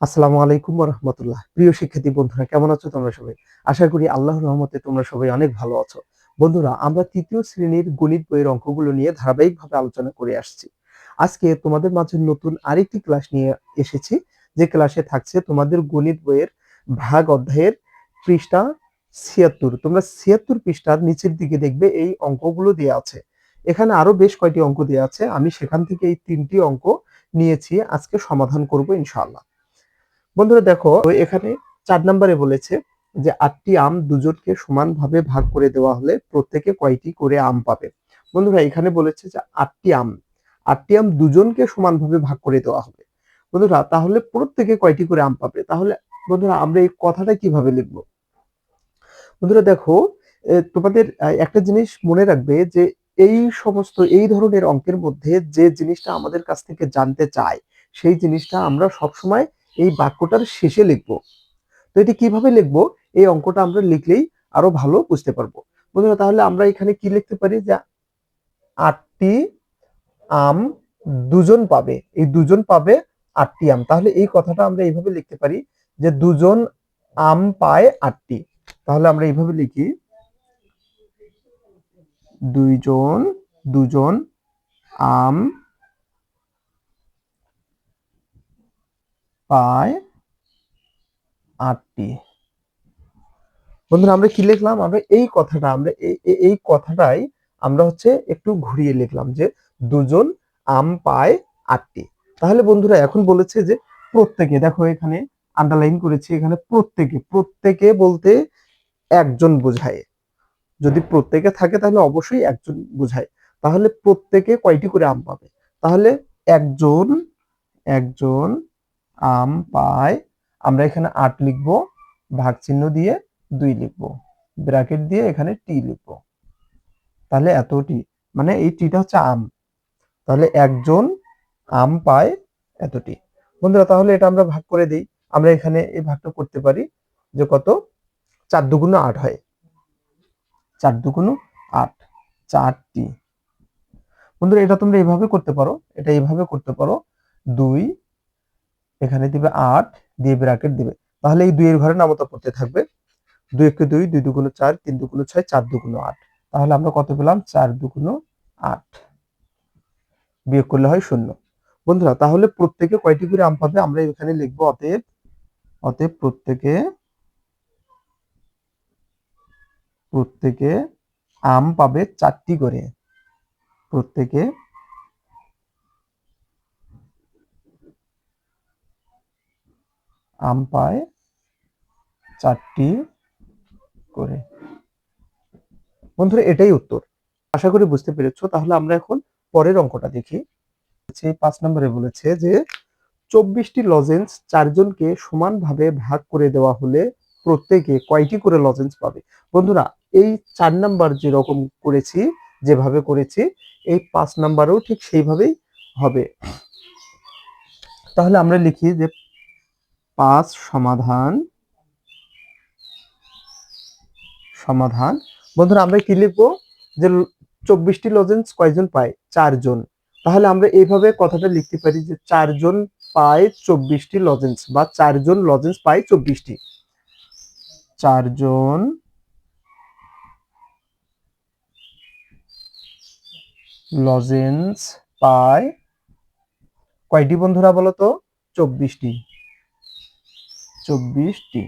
আসসালামু আলাইকুম রহমতুল্লাহ। প্রিয় শিক্ষার্থী, বন্ধুরা, কেমন আছো তোমরা সবাই? আশা করি আল্লাহর রহমতে তোমরা সবাই অনেক ভালো আছো। বন্ধুরা, আমরা তৃতীয় শ্রেণির গণিত বইয়ের অঙ্কগুলো নিয়ে ধারাবাহিকভাবে আলোচনা করে আসছি। আজকে তোমাদের মাঝে নতুন আরেকটি ক্লাস নিয়ে এসেছি। যে ক্লাসে থাকছে তোমাদের গণিত বইয়ের ভাগ অধ্যায়ের পৃষ্ঠা ছিয়াত্তর। তোমরা ছিয়াত্তর পৃষ্ঠার নিচের দিকে দেখবে এই অঙ্কগুলো দেওয়া আছে। এখানে আরও বেশ কয়টি অঙ্ক দেওয়া আছে। আমি সেখান থেকে এই তিনটি অঙ্ক নিয়েছি। আজকে সমাধান করব ইনশাআল্লাহ। বন্ধুরা দেখো এখানে চার নম্বরে বলেছে যে আটটি আম দুজনকে সমানভাবে ভাগ করে দেওয়া হলে প্রত্যেকে কয়টি করে আম পাবে? বন্ধুরা, এখানে বলেছে যে আটটি আম আটটি আম দুজনকে সমানভাবে ভাগ করে দেওয়া হবে। বন্ধুরা, তাহলে প্রত্যেকে কয়টি করে আম পাবে? তাহলে বন্ধুরা, আমরা এই কথাটা কীভাবে লিখব? বন্ধুরা দেখো তোমাদের একটা জিনিস মনে রাখবে যে এই সমস্ত, এই ধরনের অঙ্কের মধ্যে যে জিনিসটা আমাদের কাছ থেকে জানতে চায়, সেই জিনিসটা আমরা সবসময় এই বাক্যটার শেষে লিখব। তো এটি কীভাবে লিখব? এই অঙ্কটা আমরা লিখলেই আরও ভালো বুঝতে পারব। বন্ধুরা, তাহলে আমরা এখানে কি লিখতে পারি? যে আটটি আম দুজন পাবে। এই দুজন পাবে আটটি আম। তাহলে এই কথাটা আমরা এইভাবে লিখতে পারি যে দুজন আম পায় আটটি। তাহলে আমরা এইভাবে লিখি। দুইজন, দুজন আম পায় আটটি। বন্ধুরা, আমরা কি লিখলাম? আমরা এই কথাটা, আমরা এই কথাটাই আমরা হচ্ছে একটু ঘুরিয়ে লিখলাম যে দুজন আম পায় আটটি। তাহলে বন্ধুরা, এখন বলেছে যে প্রত্যেকে, দেখো এখানে আন্ডারলাইন করেছি, এখানে প্রত্যেকে প্রত্যেকে বলতে একজন বোঝায়। যদি প্রত্যেকে থাকে, তাহলে অবশ্যই একজন বোঝায়। তাহলে প্রত্যেকে কয়টি করে আম পাবে? তাহলে একজন একজন আম পায় আমরা এখানে আট লিখব ভাগ চিহ্ন দিয়ে দুই লিখব, ব্র্যাকেট দিয়ে এখানে টি লিখব। তাহলে এতটি মানে এই টিটা হচ্ছে আম। তাহলে একজন আম পায় এতটি বন্ধুরা, তাহলে এটা আমরা ভাগ করে দিই। আমরা এখানে এই ভাগটা করতে পারি যে কত? চার দুগুণ আট হয়। চার দুগুণ আট চারটি বন্ধুরা, এটা তোমরা এইভাবে করতে পারো। এটা এইভাবে করতে পারো। দুই এখানে দিবে আট, দিয়ে ব্র্যাকেট দিবে। তাহলে এই দুইয়ের ঘরে নামতা পড়তে থাকবে। দুই একে দুই দুই দুগুণ চার, তিন দুগুণ ছয়, চার দুগুণ আট। তাহলে আমরা কত পেলাম? চার দুগুণ আট। বিয়োগ করলে হয় শূন্য। বন্ধুরা, তাহলে প্রত্যেকে কয়টি করে আম পাবে? আমরা এখানে লিখব অতএব অতএব প্রত্যেকে প্রত্যেকে আম পাবে চারটি করে। প্রত্যেকে আম পায় চারটি করে। বন্ধুরা, এটাই উত্তর। আশা করি বুঝতে পেরেছ। তাহলে আমরা এখন পরের অঙ্কটা দেখি। পাঁচ নম্বরে বলেছে যে, চব্বিশটি লজেন্স চারজনকে সমানভাবে ভাগ করে দেওয়া হলে প্রত্যেকে কয়টি করে লজেন্স পাবে? বন্ধুরা, এই চার নাম্বার যেরকম করেছি, যেভাবে করেছি, এই পাঁচ নাম্বারেও ঠিক সেইভাবেই হবে। তাহলে আমরা লিখি যে পাঁচ সমাধান সমাধান। বন্ধুরা, আমরা কি লিখব? যে চব্বিশটি লজেন্স কয়জন পায়? চারজন। তাহলে আমরা এইভাবে কথাটা লিখতে পারি যে চারজন পায় চব্বিশটি লজেন্স বা চারজন লজেন্স পায় চব্বিশটি। চারজন লজেন্স পায় কয়টি বন্ধুরা বলো তো চব্বিশটি। চব্বিশটি।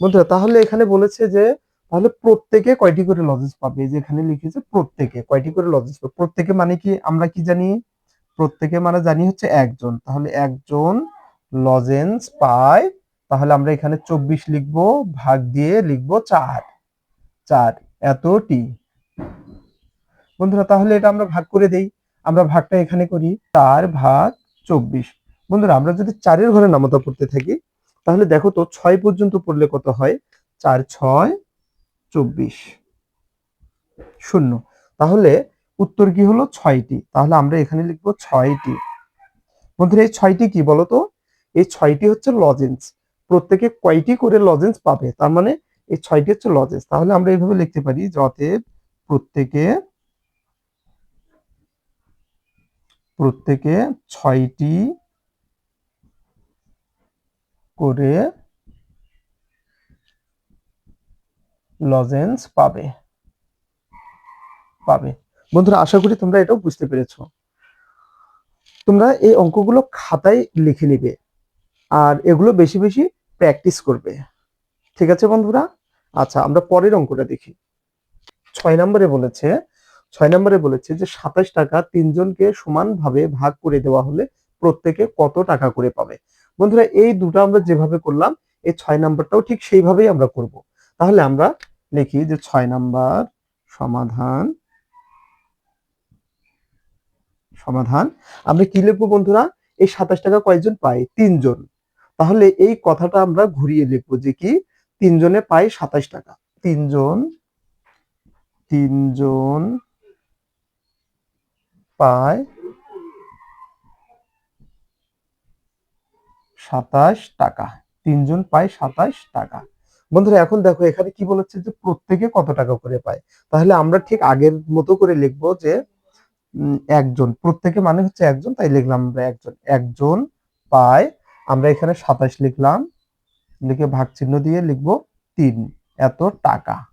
বন্ধুরা, তাহলে এখানে বলেছে যে, তাহলে প্রত্যেকে কয়টি করে লজেন্স পাবে? এই যে এখানে লিখেছে প্রত্যেকে, কয়টি করে লজেন্স পাবে? প্রত্যেকে মানে কি? আমরা কি জানি? প্রত্যেকে মানে জানি হচ্ছে একজন। তাহলে একজন লজেন্স পায়, তাহলে আমরা এখানে চব্বিশ লিখব, ভাগ দিয়ে লিখব চার। চার, এতটি। বন্ধুরা, তাহলে এটা আমরা ভাগ করে দেই। আমরা ভাগটা এখানে করি, চার ভাগ চব্বিশ। বন্ধুরা, আমরা যদি চারের ঘরে নামতা পড়তে থাকি তাহলে দেখো তো ছয় পর্যন্ত পড়লে কত হয়? চার, ছয়, চব্বিশ। শূন্য। তাহলে উত্তর কি হলো? ছয়টি। তাহলে আমরা এখানে লিখব ছয়টি। বন্ধুরা, এই ছয়টি কি বলতো এই ছয়টি হচ্ছে লজেন্স প্রত্যেকে কয়টি করে লজেন্স পাবে? তার মানে এই ছয়টি হচ্ছে লজেন্স তাহলে আমরা এইভাবে লিখতে পারি যে অতএব প্রত্যেকে প্রত্যেকে ছয়টি করে লজেন্স পাবে। পাবে। বন্ধুরা, আশা করি তোমরা এটাও বুঝতে পেরেছ। তোমরা এই অঙ্কগুলো খাতায় লিখে নিবে আর এগুলো বেশি বেশি প্র্যাকটিস করবে। ঠিক আছে বন্ধুরা? আচ্ছা আমরা পরের অঙ্কটা দেখি। ছয় নম্বরে বলেছে, ছয় নম্বরে বলেছে যে সাতাশ টাকা তিনজনকে সমানভাবে ভাগ করে দেওয়া হলে প্রত্যেকে কত টাকা করে পাবে? বন্ধুরা, এই দুটো আমরা যেভাবে করলাম, এই ছয় নাম্বারটাও ঠিক সেইভাবেই আমরা করব। তাহলে আমরা লিখি যে ছয় নাম্বার সমাধান সমাধান। আমরা কি লিখব বন্ধুরা? এই সাতাশ টাকা কয়জন পায়? তিনজন। তাহলে এই কথাটা আমরা ঘুরিয়ে লিখব যে কি? তিনজনে পায় সাতাশ টাকা। তিনজন তিনজন পায় সাতাশ টাকা। তিনজন পায় সাতাশ টাকা। বন্ধুরা, এখন দেখো, এখানে কি বলেছে যে প্রত্যেকে কত টাকা করে পায়? তাহলে আমরা ঠিক আগের মতো করে লিখব যে একজন। প্রত্যেকে মানে হচ্ছে একজন, তাই লিখলাম আমরা একজন। একজন পায়, আমরা এখানে সাতাশ লিখলাম। লিখে ভাগ চিহ্ন দিয়ে লিখব তিন। এত টাকা।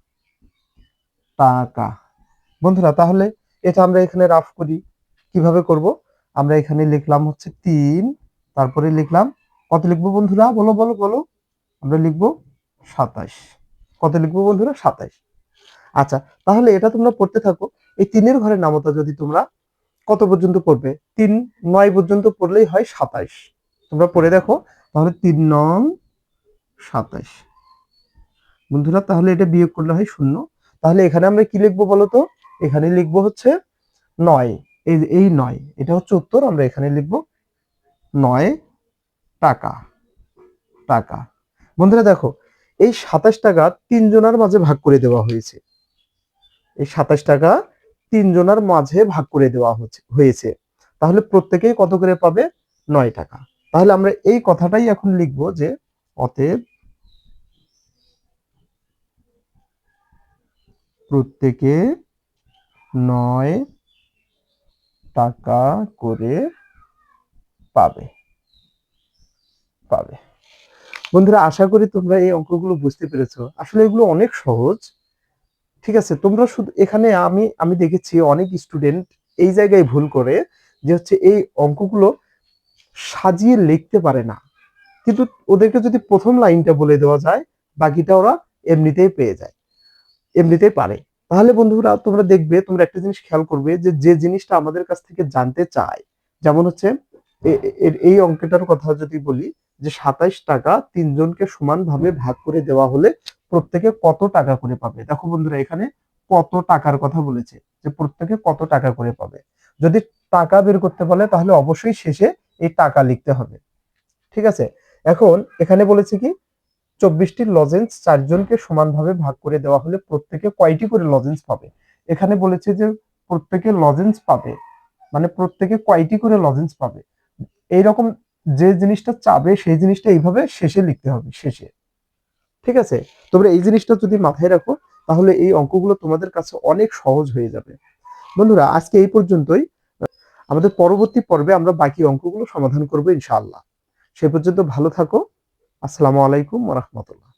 টাকা। বন্ধুরা, তাহলে এটা আমরা এখানে রাফ করি। কীভাবে করব? আমরা এখানে লিখলাম হচ্ছে তিন, তারপরে লিখলাম কত লিখব বন্ধুরা? বলো বলো বলো। আমরা লিখব সাতাশ। কত লিখব বন্ধুরা? সাতাশ। আচ্ছা তাহলে এটা তোমরা পড়তে থাকো। এই তিনের ঘরের নামতা যদি তোমরা কত পর্যন্ত পড়বে? তিন, নয় পর্যন্ত পড়লেই হয় সাতাশ। তোমরা পড়ে দেখো, তাহলে তিন নং সাতাশ। বন্ধুরা, তাহলে এটা বিয়োগ করলে হয় শূন্য। তাহলে এখানে আমরা কি লিখব বলো তো এখানে লিখব হচ্ছে নয়। এই নয়। এটা হচ্ছে উত্তর। আমরা এখানে লিখব নয়। টাকা টাকা। বন্ধুরা দেখো, এই সাতাশ টাকা তিনজনের মাঝে ভাগ করে দেওয়া হয়েছে। এই সাতাশ টাকা তিনজনের মাঝে ভাগ করে দেওয়া হয়েছে। তাহলে প্রত্যেকেই কত করে পাবে? নয় টাকা। তাহলে আমরা এই কথাটাই এখন লিখব যে অতএব প্রত্যেকে নয় টাকা করে পাবে। পাবে। বন্ধুরা, আশা করি তোমরা এই অঙ্কগুলো বুঝতে পেরেছ। আসলে এগুলো অনেক সহজ। ঠিক আছে, তোমরা শুধু এখানে আমি আমি দেখেছি অনেক স্টুডেন্ট এই জায়গায় ভুল করে যে হচ্ছে এই অঙ্কগুলো সাজিয়ে লিখতে পারে না। কিন্তু ওদেরকে যদি প্রথম লাইনটা বলে দেওয়া যায়, বাকিটা ওরা এমনিতেই পেয়ে যায়। এমনিতেই পারে। তাহলে বন্ধুরা, তোমরা দেখবে, তোমরা একটা জিনিস খেয়াল করবে যে যে জিনিসটা আমাদের কাছ থেকে জানতে চায়, যেমন হচ্ছে এই অঙ্কটার কথা যদি বলি, যে সাতাইশ টাকা তিনজনকে সমানভাবে ভাগ করে দেওয়া হলে প্রত্যেকে কত টাকা করে পাবে? দেখো বন্ধুরা, এখানে কত টাকার কথা বলেছে, যে প্রত্যেকে কত টাকা করে পাবে? যদি টাকা বের করতে বলে, তাহলে অবশ্যই শেষে এই টাকা লিখতে হবে। ঠিক আছে? এখন এখানে বলেছে কি, চব্বিশটি লজেন্স চারজনকে সমানভাবে ভাগ করে দেওয়া হলে প্রত্যেকে কয়টি করে লজেন্স পাবে? এখানে বলেছে যে প্রত্যেকে লজেন্স পাবে মানে প্রত্যেকে কয়টি করে লজেন্স পাবে? এইরকম যে জিনিসটা চাবে, সেই জিনিসটা এইভাবে শেষে লিখতে হবে, শেষে। ঠিক আছে? তোমরা এই জিনিসটা যদি মাথায় রাখো, তাহলে এই অঙ্কগুলো তোমাদের কাছে অনেক সহজ হয়ে যাবে। বন্ধুরা, আজকে এই পর্যন্তই। আমাদের পরবর্তী পর্বে আমরা বাকি অঙ্কগুলো সমাধান করব ইনশাআল্লাহ। সে পর্যন্ত ভালো থাকো। আসসালামু আলাইকুম রহমতুল্লাহ।